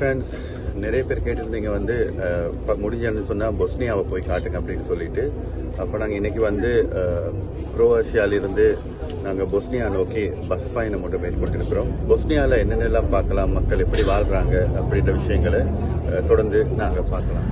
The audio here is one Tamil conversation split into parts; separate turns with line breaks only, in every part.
ஃப்ரெண்ட்ஸ் நிறைய பேர் கேட்டிருந்தீங்க வந்து முடிஞ்சன்னு சொன்னால் பொஸ்னியாவை போய் காட்டுங்க அப்படின்னு சொல்லிட்டு. அப்போ நாங்கள் இன்றைக்கி வந்து அஹ், குரோவேஷியாவிலிருந்து நாங்கள் பொஸ்னியா நோக்கி பஸ் பயணம் ஒன்று மேற்கொண்டிருக்கிறோம். பொஸ்னியாவில் என்னென்னலாம் பார்க்கலாம் மக்கள் எப்படி வாழ்கிறாங்க அப்படின்ற விஷயங்களை தொடர்ந்து நாங்கள் பார்க்கலாம்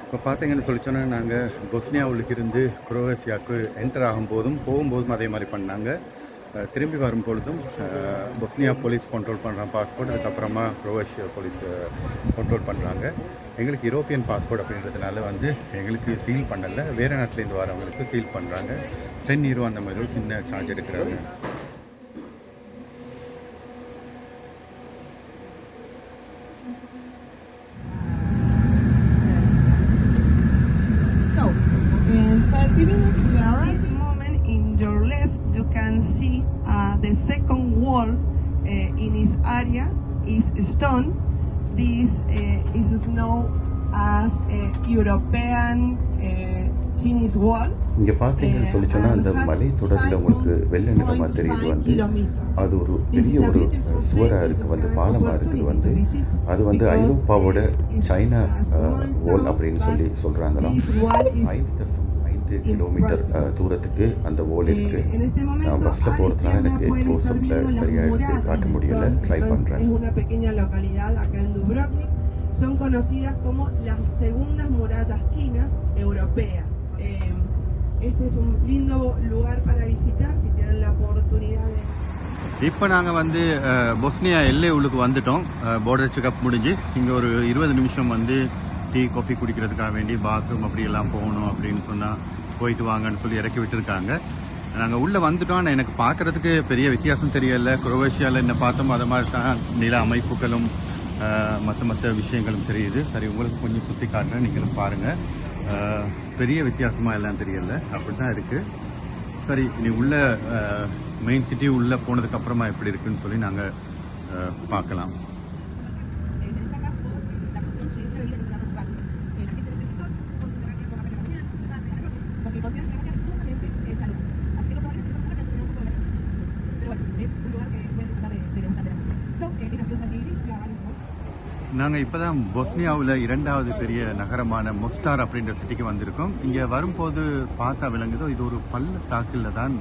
இப்போ பார்த்தீங்கன்னு சொல்லி சொன்னால் நாங்கள் பொஸ்னியாவுக்கு இருந்து குரோவேசியாவுக்கு என்டர் ஆகும்போதும் போகும்போதும் அதே மாதிரி பண்ணாங்க. திரும்பி வரும் பொழுதும் பொஸ்னியா போலீஸ் கண்ட்ரோல் பண்ணுறாங்க பாஸ்போர்ட் அதுக்கப்புறமா குரோவேஷியா போலீஸ் கண்ட்ரோல் பண்ணுறாங்க எங்களுக்கு யூரோப்பியன் பாஸ்போர்ட் அப்படின்றதுனால வந்து எங்களுக்கு சீல் பண்ணலை. வேறு நாட்டிலேருந்து வரவங்களுக்கு சீல் பண்ணுறாங்க டென் யூரோ அந்த மாதிரி ஒரு சின்ன சார்ஜ் எடுக்கிறாங்க
So, in 30 minutes, we are right. This moment, in your left, you can see uh, the second wall uh, in this area is stone. This uh, is known as a European uh, Chinese wall.
இங்கே பார்த்தீங்கன்னு சொல்லி சொன்னால் அந்த மலை தொடரில் உங்களுக்கு வெள்ளை நிறமாக தெரியுது வந்து. அது ஒரு பெரிய ஒரு சுவராக இருக்குது வந்து பாலமாக இருக்குது வந்து. அது வந்து ஐரோப்பாவோட சைனா ஓல் அப்படின்னு சொல்லி சொல்கிறாங்களாம் ஐந்து தசம் ஐந்து கிலோமீட்டர் தூரத்துக்கு அந்த ஓல் இருக்கு
En este momento,
நான் பஸ்ஸில் போகிறதுனால எனக்கு க்ளோஸ்அப்பில் சரியாக எடுத்து காட்ட முடியல. ட்ரை பண்ணுறேன்.
Son conocidas como las segundas murallas chinas europeas. Eh, este es un lindo lugar para visitar si tienen la oportunidad de...
இப்போ நாங்கள் வந்து பொஸ்னியா எல்லை உள்ளுக்கு வந்துட்டோம் பார்டர் செக்அப் முடிஞ்சு இங்கே ஒரு இருபது நிமிஷம் வந்து டீ காஃபி குடிக்கிறதுக்காக வேண்டி பாத்ரூம் அப்படியெல்லாம் போகணும் அப்படின்னு சொன்னால் போயிட்டு வாங்கன்னு சொல்லி இறக்கி விட்டுருக்காங்க. நாங்கள் உள்ளே வந்துட்டோம். ஆனால் எனக்கு பார்க்கறதுக்கு பெரிய வித்தியாசம் தெரியல. குரோவேஷியாவில் என்ன பார்த்தோம் அது மாதிரி தான் நில அமைப்புகளும் மற்ற மற்ற விஷயங்களும் தெரியுது. சரி உங்களுக்கு கொஞ்சம் சுற்றி காட்டுறேன். நீங்களும் பாருங்கள் பெரிய வித்தியாசமாக எல்லாம் தெரியல. அப்படி தான் இருக்குது சரி இனி உள்ள மெயின் சிட்டி உள்ளே போனதுக்கப்புறமா எப்படி இருக்குன்னு சொல்லி நாங்கள் பார்க்கலாம். நாங்கள் இப்போ தான் பொஸ்னியாவில் இரண்டாவது பெரிய நகரமான மொஸ்டார் அப்படின்ற சிட்டிக்கு வந்திருக்கோம். இங்கே வரும்போது பார்த்தா விளங்குதோ இது ஒரு பள்ளத்தாக்கில் தான்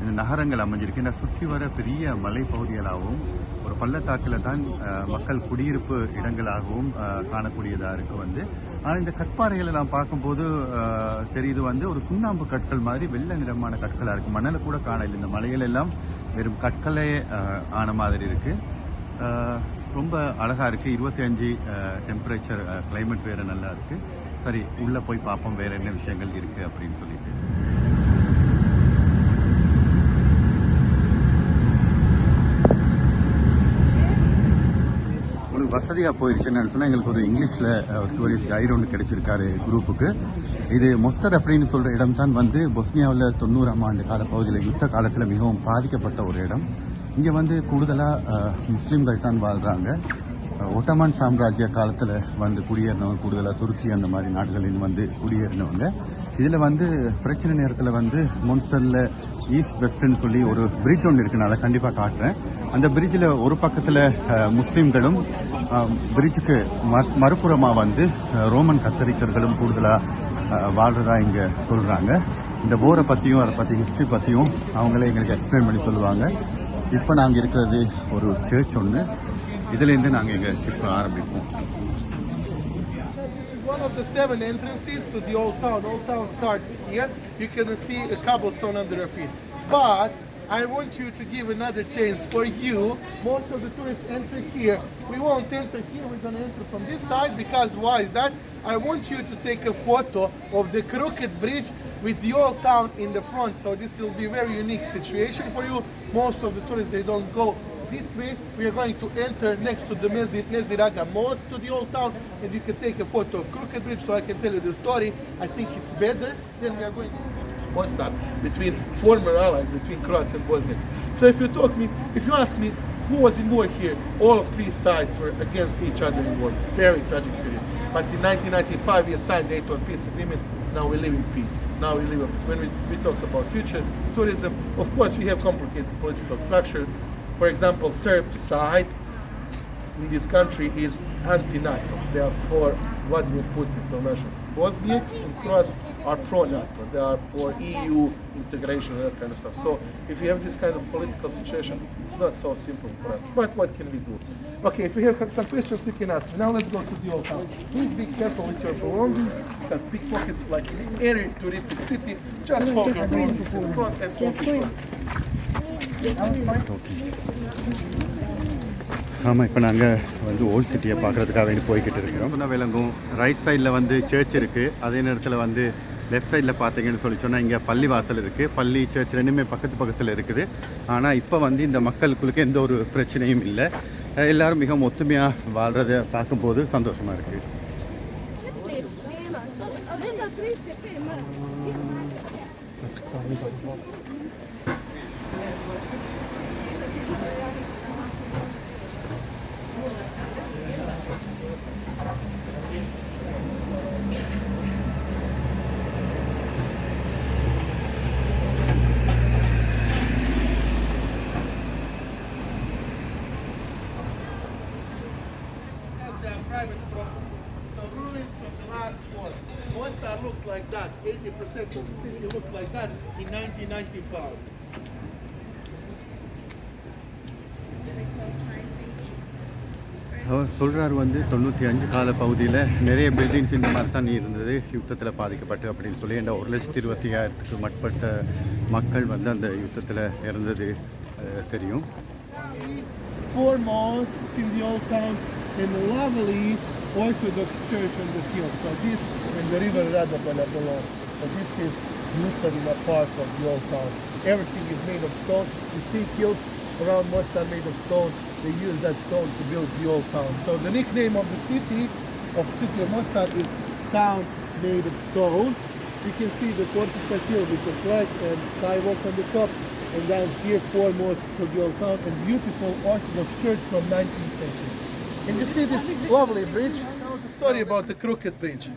இந்த நகரங்கள் அமைஞ்சிருக்கு. இந்த சுற்றி வர பெரிய மலைப்பகுதிகளாகவும் ஒரு பள்ளத்தாக்கில் தான் மக்கள் குடியிருப்பு இடங்களாகவும் காணக்கூடியதாக இருக்குது வந்து. ஆனால் இந்த கற்பாறைகளை நான் பார்க்கும்போது தெரியுது வந்து ஒரு சுண்ணாம்பு கற்கள் மாதிரி வெள்ளை நிறமான கற்களாக இருக்குது மணலை கூட காணல இந்த மலைகள் எல்லாம் வெறும் கற்களே ஆன மாதிரி இருக்குது ரொம்ப அழகா இருக்கு. இருபத்தி அஞ்சு டெம்பரேச்சர் கிளைமேட் வேற நல்லா இருக்கு. சரி உள்ள போய் பார்ப்போம். வேற என்ன விஷயங்கள் இருக்கு அப்படின்னு சொல்லிட்டு. வசதியாக போயிடுச்சுன்னு சொன்னால் எங்களுக்கு ஒரு இங்கிலீஷில் ஒரு டூரிஸ்ட் கைடு ஒன்று கிடைச்சிருக்காரு குரூப்புக்கு இது மொஸ்டர் அப்படின்னு சொல்கிற இடம் தான் வந்து பொஸ்னியாவில் தொண்ணூறாம் ஆண்டு கால பகுதியில் யுத்த காலத்தில் மிகவும் பாதிக்கப்பட்ட ஒரு இடம். இங்கே வந்து கூடுதலாக முஸ்லீம்கள் தான் வாழ்கிறாங்க ஒட்டமான் சாம்ராஜ்ய காலத்தில் வந்து குடியேறினவங்க கூடுதலாக துருக்கி அந்த மாதிரி நாடுகளில் வந்து குடியேறினவங்க. இதில் வந்து பிரச்சனை நேரத்தில் வந்து மோன்ஸ்டரில் ஈஸ்ட் வெஸ்ட்னு சொல்லி ஒரு பிரிட்ஜ் ஒன்று இருக்கு நான் அதை கண்டிப்பாக காட்டுறேன். அந்த பிரிட்ஜில் ஒரு பக்கத்தில் முஸ்லீம்களும் பிரிட்ஜுக்கு மறுபுறமாக வந்து ரோமன் கத்தரிக்கர்களும் கூடுதலாக வாழ்றதா இங்கே சொல்கிறாங்க இந்த போரை பற்றியும் அதை பற்றி ஹிஸ்ட்ரி பற்றியும் அவங்களே எங்களுக்கு எக்ஸ்பிளைன் பண்ணி சொல்லுவாங்க. இப்போ நாங்கள் இருக்கிறது ஒரு சர்ச் ஒன்று இதுலேருந்து நாங்கள் எங்கள் ட்ரிப் ஆரம்பிப்போம்
This is one of the seven entrances to the old town. Old town starts here. You can see a cobblestone under your feet. But I want you to give another chance for you. Most of the tourists enter here. We won't enter here. We're going to enter from this side because why is that? I want you to take a photo of the crooked bridge with the old town in the front. So this will be a very unique situation for you. Most of the tourists they don't go this way. We are going to enter next to the Mezi- Meziraga Mosque to the old town, and you can take a photo of Crooked Bridge so I can tell you the story. I think it's better than we are going Mostar between former allies between Croats and Bosniaks. So if you talk me, if you ask me who was in war here, all of three sides were against each other in war. Very tragic period. But in 1995 we signed the Dayton Peace Agreement. Now we live in peace. Now we live when we, we talk about future tourism. Of course we have complicated political structure. For example, Serb side in this country is anti-NATO. They are for Vladimir Putin from Russia. Bosniaks and Croats are pro-NATO. They are for EU integration and that kind of stuff. So if you have this kind of political situation, it's not so simple for us. But what can we do? Okay, if you have some questions, you can ask. Now let's go to the old town. Please be careful with your belongings because pickpockets, like in any touristic city, just hold your belongings in front and.
ஆமாம் இப்போ நாங்கள் வந்து ஓல்ட் சிட்டியை பார்க்குறதுக்காக வேண்டி போய்கிட்டு இருக்கிறோம். சொன்ன விளங்கும் ரைட் சைடில் வந்து சர்ச் இருக்குது அதே நேரத்தில் வந்து லெஃப்ட் சைடில் பார்த்தீங்கன்னு சொல்லி சொன்னால் இங்கே பள்ளி வாசல் இருக்குது பள்ளி சர்ச் ரெண்டுமே பக்கத்து பக்கத்தில் இருக்குது. ஆனால் இப்போ வந்து இந்த மக்களுக்குள்ளுக்கு எந்த ஒரு பிரச்சனையும் இல்லை. எல்லாரும் மிகவும் ஒத்துமையாக வாழ்கிறத பார்க்கும்போது சந்தோஷமாக இருக்குது
Avendo triste
1995.
அவர் சொல்கிறார் வந்து தொண்ணூற்றி அஞ்சு கால பகுதியில் நிறைய பில்டிங்ஸ் இந்த மாதிரி தான் இருந்தது யுத்தத்தில் பாதிக்கப்பட்டு அப்படின்னு சொல்லி என்ற ஒரு லட்சத்தி இருபத்தி ஆயிரத்துக்கு மேற்பட்ட மக்கள் வந்து அந்த யுத்தத்தில் இறந்தது தெரியும்
Four mosques in the old town and a lovely Orthodox church on the hill. So this and the river Radabela below. So this is Musarina part of the old town. Everything is made of stone. You see hills around Mostar made of stone. They use that stone to build the old town. So the nickname of the city, of city of Mostar is town made of stone. You can see the Portica hill with the flag and skywalk on the top. And down here, four mosques of the old town and beautiful Orthodox church from 19th century. And you see this lovely bridge? The story about the crooked bridge.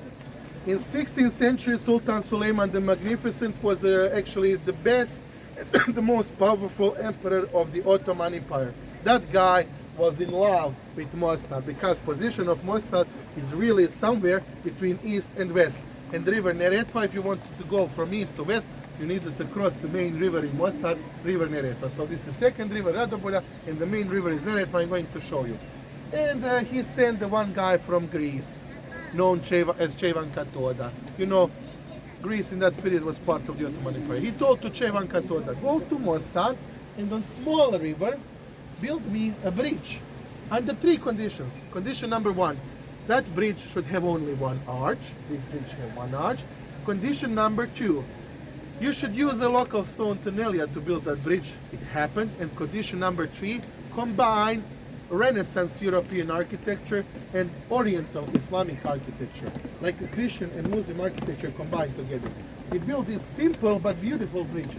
In 16th century, Sultan Suleiman the Magnificent was uh, actually the best, the most powerful emperor of the Ottoman Empire. That guy was in love with Mostar because position of Mostar is really somewhere between east and west. And river Neretva, if you wanted to go from east to west, you needed to cross the main river in Mostar, River Neretva. So this is second river Radobolja, and the main river is Neretva. I'm going to show you. And uh, he sent the one guy from Greece, known as Chevan Katoda. You know, Greece in that period was part of the Ottoman Empire. He told to Chevan Katoda, go to Mostar and on small river, build me a bridge under three conditions. Condition number one, that bridge should have only one arch. This bridge have one arch. Condition number two, you should use a local stone tunnelia to build that bridge. It happened. And condition number three, combine Renaissance European architecture and Oriental Islamic architecture, like Christian and Muslim architecture combined together. He built this simple but beautiful bridge.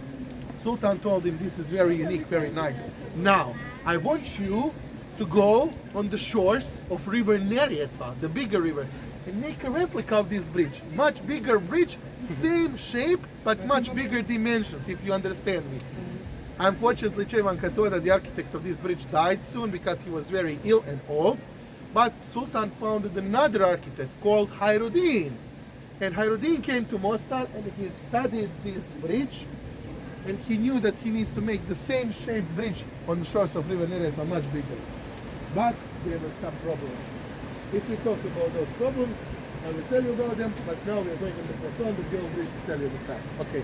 Sultan told him this is very unique, very nice. Now, I want you to go on the shores of River Neretva, the bigger river, and make a replica of this bridge. Much bigger bridge, same shape, but much bigger dimensions, if you understand me. Unfortunately, Chevan Katora, the architect of this bridge, died soon because he was very ill and old. But Sultan founded another architect called Hayruddin. And Hayruddin came to Mostar and he studied this bridge and he knew that he needs to make the same shaped bridge on the shores of River Neretva much bigger. But there were some problems. If we talk about those problems, I will tell you about them, but now we are going on the Platon, the Bridge, to tell you the fact. Okay.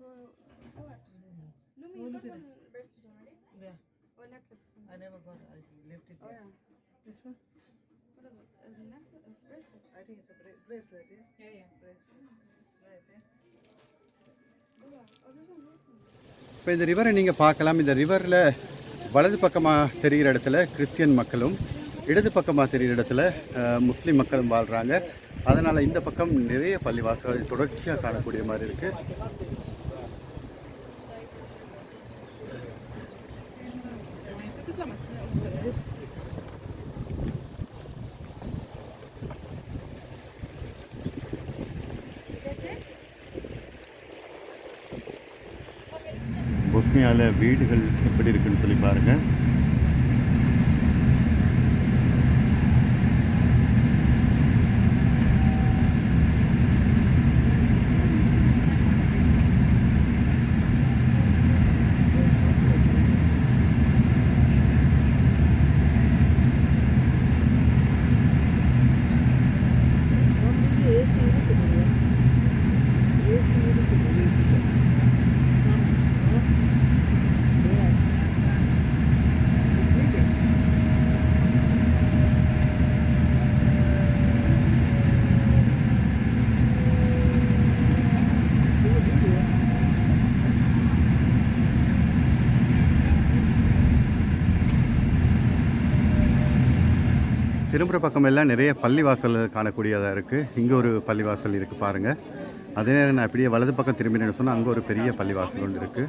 What? Lumi, mm-hmm. you got one bracelet already?
Yeah,
Or necklace or something?
I never got. I left it.
Oh
there.
yeah.
This one?
What is it? A necklace? A bracelet?
I think it's a bra- bracelet. Yeah.
Yeah, yeah.
Bracelet. Right. Yeah.
இப்போ இந்த ரிவரை நீங்கள் பார்க்கலாம். இந்த ரிவரில் வலது பக்கமாக தெரிகிற இடத்துல கிறிஸ்டியன் மக்களும் இடது பக்கமாக தெரிகிற இடத்துல முஸ்லீம் மக்களும் வாழ்கிறாங்க அதனால் இந்த பக்கம் நிறைய பள்ளிவாசல்கள் தொடர்ச்சியாக காணக்கூடிய மாதிரி இருக்குது பொஸ்னியாவில் வீடுகள் எப்படி இருக்குன்னு சொல்லி பாருங்கள் திரும்புகிற பக்கம் எல்லாம் நிறைய பள்ளிவாசல் காணக்கூடியதாக இருக்குது இங்கே ஒரு பள்ளிவாசல் இருக்குது பாருங்கள் அதே நேரம் நான் அப்படியே வலது பக்கம் திரும்பினேன்னு சொன்னால் அங்கே ஒரு பெரிய பள்ளிவாசல் ஒன்று இருக்குது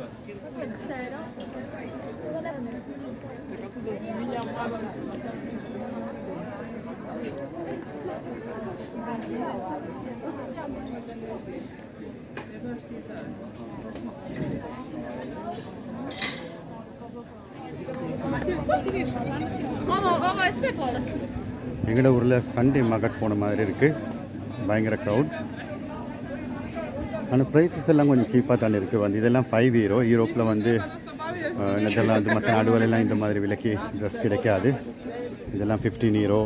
Ovo, ovo je sve bolest.
எங்களோட ஊரில் சண்டே மார்க்கெட் போன மாதிரி இருக்குது பயங்கர க்ரௌட் ஆனால் ப்ரைஸஸ் எல்லாம் கொஞ்சம் சீப்பாக தானே இருக்குது வந்து இதெல்லாம் ஃபைவ் ஹீரோ யூரோப்பில் வந்து இதெல்லாம் வந்து மற்ற நாடுகளெல்லாம் இந்த மாதிரி விலைக்கு ட்ரெஸ் கிடைக்காது. இதெல்லாம் ஃபிஃப்டீன் ஹீரோ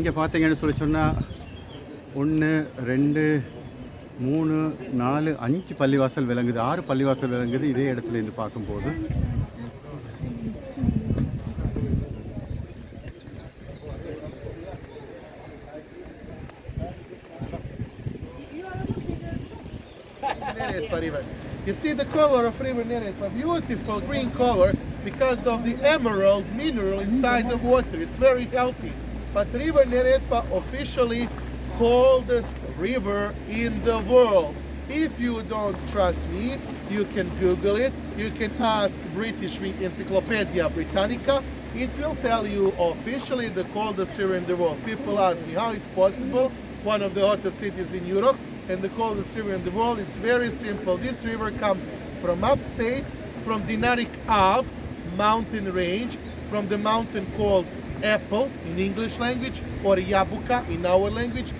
இங்கே பார்த்தீங்கன்னு சொல்லி சொன்னால் ஒன்று ரெண்டு மூணு நாலு அஞ்சு பள்ளிவாசல் விளங்குது ஆறு பள்ளிவாசல் விளங்குது இதே இடத்துல இருந்து பார்க்கும்போது
You see the color of River Neretva, beautiful green color because of the emerald mineral inside the water. It's very healthy. But River Neretva officially coldest river in the world. If you don't trust me, you can Google it. You can ask British Encyclopedia Britannica. It will tell you officially the coldest river in the world. People ask me how it's possible. One of the hottest cities in Europe and the coldest river in the world. It's very simple. This river comes from upstate, from Dinaric Alps mountain range, from the mountain called Apple in English language or Yabuka in our language.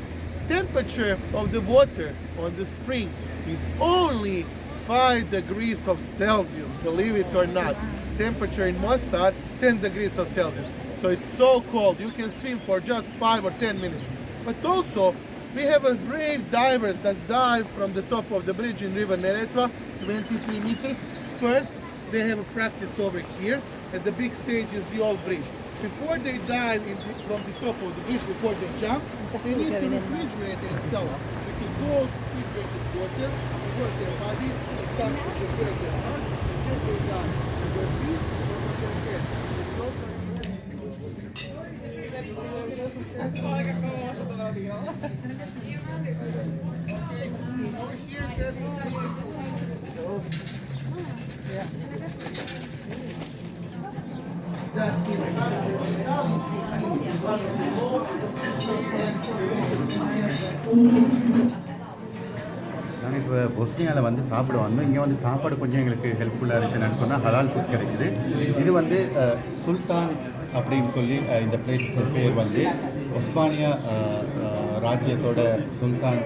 Temperature of the water on the spring is only 5 degrees of Celsius, believe it or not. Temperature in Mostar 10 degrees of Celsius. So it's so cold. You can swim for just 5 or 10 minutes. But also we have a brave divers that dive from the top of the bridge in River Neretva, 23 meters. First, they have a practice over here. At the big stage is the old bridge. Before they dive in the, from the top of the bridge, before they jump, they need to refrigerate themselves with a cold refrigerated water because their body is starts to prepare their heart and they die. And their feet over their head.
நான் இப்போ பொஸ்னியாவில் வந்து சாப்பிட வந்தோம். இங்கே வந்து சாப்பாடு கொஞ்சம் எங்களுக்கு ஹெல்ப்ஃபுல்லாக இருக்குன்னு சொன்னால் ஹலால் ஃபுட் கிடைக்குது. இது வந்து சுல்தான் அப்படின்னு சொல்லி இந்த பிளேஸ் பேர் வந்து ஒஸ்மானியா ராஜ்யத்தோட சுல்தான்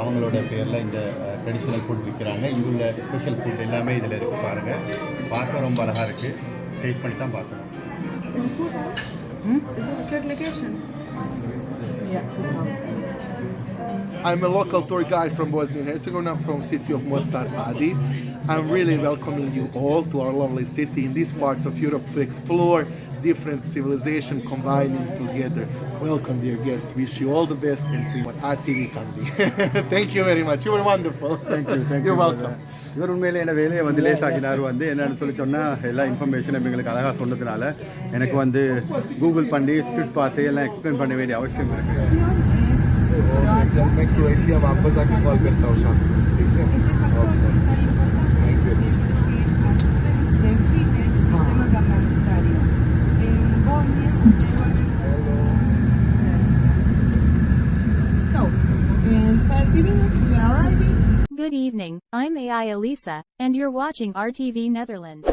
அவங்களோட பேரில் இந்த ட்ரெடிஷ்னல் ஃபுட் விற்கிறாங்க இங்கே உள்ள ஸ்பெஷல் ஃபுட் எல்லாமே இதில் இருக்குது பாருங்கள் பார்க்க ரொம்ப அழகாக இருக்குது டேஸ்ட் பண்ணி தான் பார்க்கணும்.
I'm a local tour guide from Bosnia and Herzegovina from city of Mostar Adi. I'm really welcoming you all to our lovely city in this part of Europe to explore different civilization combining together. Welcome dear guests. Wish you all the best and to what RTV can be. Thank you very much. You were wonderful.
Thank you, thank
You're
you,
welcome.
இவர் உண்மையிலே என்ன வேலையை வந்து லேசாக்கினார் வந்து என்னன்னு சொல்லி சொன்னால் எல்லா இன்ஃபர்மேஷனும் எங்களுக்கு அழகாக சொன்னதுனால எனக்கு வந்து கூகுள் பண்ணி ஸ்கிரிப்ட் பார்த்து எல்லாம் எக்ஸ்பிளைன் பண்ண வேண்டிய அவசியம் இருக்குது
जब मैं क्रोएशिया वापस आके कॉल करता हूँ शाम को ठीक है
Good evening, I'm AI Elisa, and you're watching RTV Netherlands.